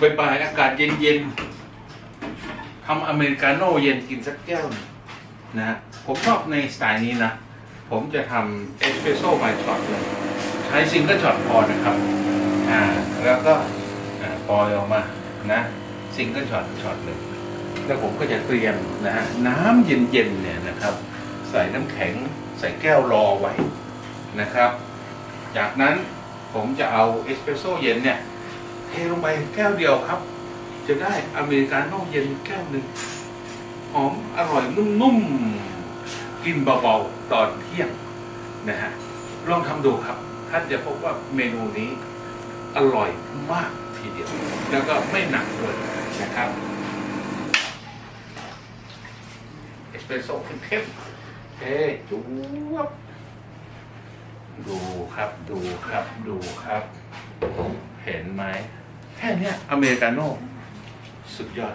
บ่ายอากาศเย็นๆทำอเมริกาโน่เย็นกินสักแก้วหนึ่งนะ ผมชอบในสไตล์นี้นะ ผมจะทำเอสเปรสโซ่บายช็อตเลย ใช้ซิงเกิลช็อตพอนะครับ อ่า แล้วก็อ่าปล่อยออกมานะซิงเกิลช็อตช็อตหนึ่งแล้วผมก็จะเตรียมนะฮะน้ำเย็นๆเนี่ยนะครับ ใส่น้ำแข็งใส่แก้วรอไว้นะครับ จากนั้นผมจะเอาเอสเปรสโซ่เย็นเนี่ย เทลงไปแก้วเดียวครับ จะได้อเมริกาโน่เย็นแก้วหนึ่งหอมอร่อยนุ่มๆกินเบาๆตอนเที่ยงนะฮะลองทำดูครับ ท่านจะพบว่าเมนูนี้อร่อยมากทีเดียว แล้วก็ไม่หนักด้วยนะครับเอสเปรสโซ่เข้มๆเฮ้จุ๊บดูครับดูครับดูครับ เห็นไหมแค่เนี้ยอเมริกาโน่สุดยอด